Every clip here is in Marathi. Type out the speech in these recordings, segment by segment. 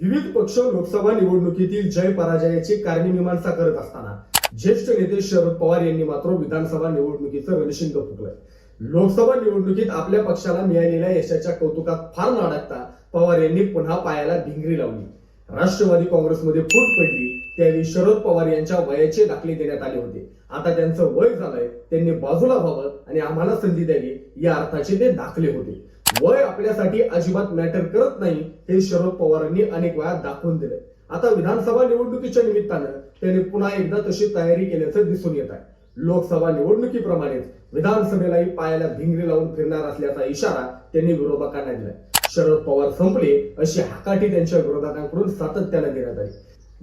विविध पक्ष लोकसभा निवडणुकीतील जय पराजयाची कार्यमीमांसा करत असताना ज्येष्ठ नेते शरद पवार यांनी मात्र विधानसभा निवडणुकीचं रणशिंग फुकलंय लोकसभा निवडणुकीत आपल्या पक्षाला मिळालेल्या यशाच्या कौतुकात फार नाडकता पवार यांनी पुन्हा पायाला भिंगरी लावली. राष्ट्रवादी काँग्रेसमध्ये फूट पडली त्यावेळी शरद पवार यांच्या वयाचे दाखले देण्यात आले होते. आता त्यांचं वय झालंय त्यांनी बाजूला व्हावं आणि आम्हाला संधी द्यावी या अर्थाचे ते दाखले होते. वय आपल्यासाठी अजिबात मॅटर करत नाही हे शरद पवारांनी अनेक वेळा दाखवून दिले आता विधानसभा निवडणुकीच्या निमित्तानं त्यांनी पुन्हा एकदा तशी तयारी केल्याचं दिसून येत आहे. लोकसभा निवडणुकीप्रमाणेच विधानसभेलाही पायाला भिंगरी लावून फिरणार असल्याचा इशारा त्यांनी विरोधकांना दिलाय. शरद पवार संपले अशी हाकाठी त्यांच्या विरोधकांकडून सातत्यानं देण्यात आली.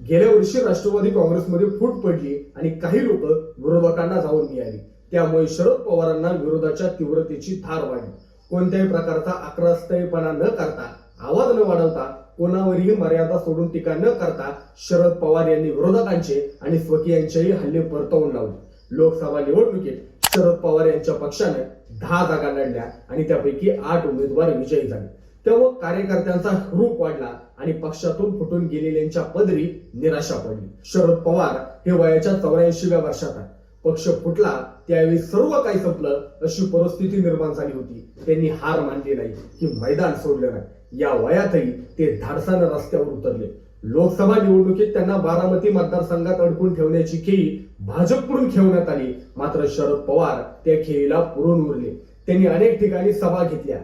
गेल्या वर्षी राष्ट्रवादी काँग्रेसमध्ये फूट पडली आणि काही लोक विरोधकांना जाऊन मिळाली. त्यामुळे शरद पवारांना विरोधाच्या तीव्रतेची धार वाढली. कोणत्याही प्रकारचा आक्रस्तयपणा न करता आवाज न वाढवता कोणावरही मर्यादा सोडून टीका न करता शरद पवार यांनी विरोधकांचे आणि स्वकीयांचेही हल्ले परतवून लावले. लोकसभा निवडणुकीत शरद पवार यांच्या पक्षाने दहा जागा लढल्या आणि त्यापैकी आठ उमेदवार विजयी झाले. तेव्हा कार्यकर्त्यांचा रूप वाढला आणि पक्षातून फुटून गेलेल्यांच्या पदरी निराशा पडली. शरद पवार हे वयाच्या चौऱ्याऐंशीव्या वर्षात आहे पक्ष फुटला त्यावेळी सर्व काही संपलं अशी परिस्थिती निर्माण झाली होती. त्यांनी हार मानली नाही की मैदान सोडलं नाही. या वयातही ते धाडसानं रस्त्यावर उतरले. लोकसभा निवडणुकीत त्यांना बारामती मतदारसंघात अडकून ठेवण्याची खेळी भाजपकडून खेळवण्यात आली. मात्र शरद पवार त्या खेळीला पुरून उरले. त्यांनी अनेक ठिकाणी सभा घेतल्या.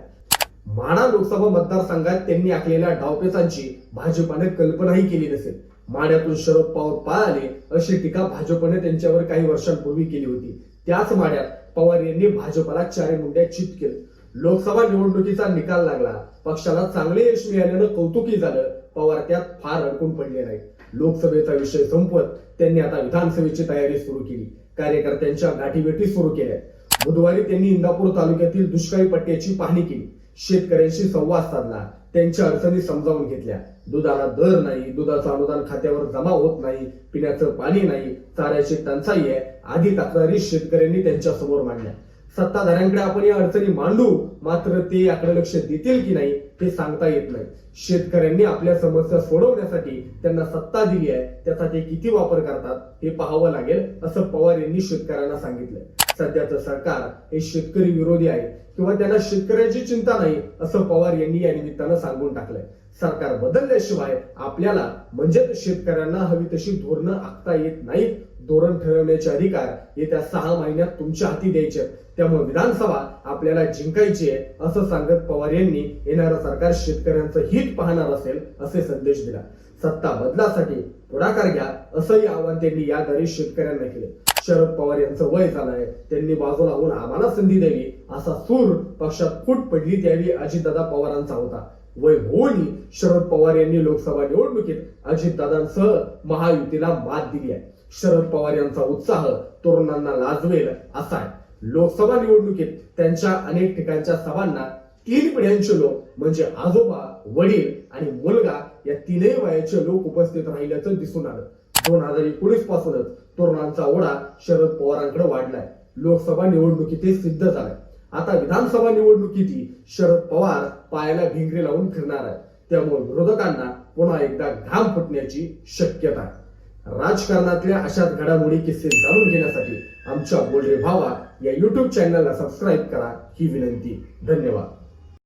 माणा लोकसभा मतदारसंघात त्यांनी आखलेल्या डावपेचांची भाजपाने कल्पनाही केली नसेल. माड्यातून शरद पवार पळाले अशी टीका भाजपने त्यांच्यावर काही वर्षांपूर्वी केली होती. त्याच माड्यात पवार यांनी भाजपला चारे मुंड्या चित केलं. लोकसभा निवडणुकीचा निकाल लागला. पक्षाला चांगले यश मिळाल्यानं कौतुकी झालं. पवार त्यात फार अडकून पडले नाही लोकसभेचा विषय संपवत त्यांनी आता विधानसभेची तयारी सुरू केली. कार्यकर्त्यांच्या गाठीभेटी सुरू केल्या. बुधवारी त्यांनी इंदापूर तालुक्यातील दुष्काळी पट्ट्याची पाहणी केली. शेतकऱ्यांशी संवाद साधला. त्यांच्या अडचणी समजावून घेतल्या. दुधाला दर नाही दुधाचं अनुदान खात्यावर जमा होत नाही पिण्याचं पाणी नाही चाऱ्याची टंचाई आहे आदी तक्रारी शेतकऱ्यांनी त्यांच्यासमोर मांडल्या. सत्ताधाऱ्यांकडे आपण या अडचणी मांडू मात्र ते याकडे लक्ष देतील की नाही हे सांगता येत नाही. शेतकऱ्यांनी आपल्या समस्या सोडवण्यासाठी त्यांना सत्ता दिली आहे त्याचा ते किती वापर करतात हे पाहावं लागेल असं पवार यांनी शेतकऱ्यांना सांगितलंय सध्याचं सरकार हे शेतकरी विरोधी आहे. किंवा त्यांना शेतकऱ्याची चिंता नाही असं पवार यांनी या निमित्तानं सांगून टाकलंय. सरकार बदलल्याशिवाय आपल्याला म्हणजेच शेतकऱ्यांना हवी तशी धोरणं आखता येत नाहीत. धोरण ठरवण्याचे अधिकार येत्या सहा महिन्यात तुमच्या हाती द्यायचे त्यामुळे विधानसभा आपल्याला जिंकायची आहे असं सांगत पवार यांनी येणारं सरकार शेतकऱ्यांचं हित पाहणार असेल असे संदेश दिला. सत्ता बदलासाठी पुढाकार घ्या असंही आवाहन त्यांनी याद्वारे शेतकऱ्यांना केलं. शरद पवार यांचं वय झालंय. त्यांनी बाजूला होऊन आम्हाला संधी द्यावी असा सूर पक्षात फूट पडली त्यावेळी अजितदादा पवारांचा होता. वय होऊनही शरद पवार यांनी लोकसभा निवडणुकीत अजितदादांसह महायुतीला मात दिली आहे. शरद पवार यांचा उत्साह तरुणांना लाजवेल असा आहे. लोकसभा निवडणुकीत त्यांच्या अनेक ठिकाणच्या सभांना तीन पिढ्यांचे लोक म्हणजे आजोबा वडील आणि मुलगा या तीनही वयाचे लोक उपस्थित राहिल्याचं दिसून आलं. दोन हजार एकोणीस पासूनच तरुणांचा ओढा शरद पवारांकडे वाढलाय. लोकसभा निवडणुकीतही सिद्ध झालाय. आता विधानसभा निवडणुकीतही शरद पवार पायाला भिंगरे लावून फिरणार आहे त्यामुळे विरोधकांना पुन्हा एकदा घाम फुटण्याची शक्यता आहे. राजकारणातल्या अशाच घडामोडी किस्से जाणून घेण्यासाठी आमच्या बोलरे भावा या युट्यूब चॅनलला सबस्क्राईब करा ही विनंती. धन्यवाद.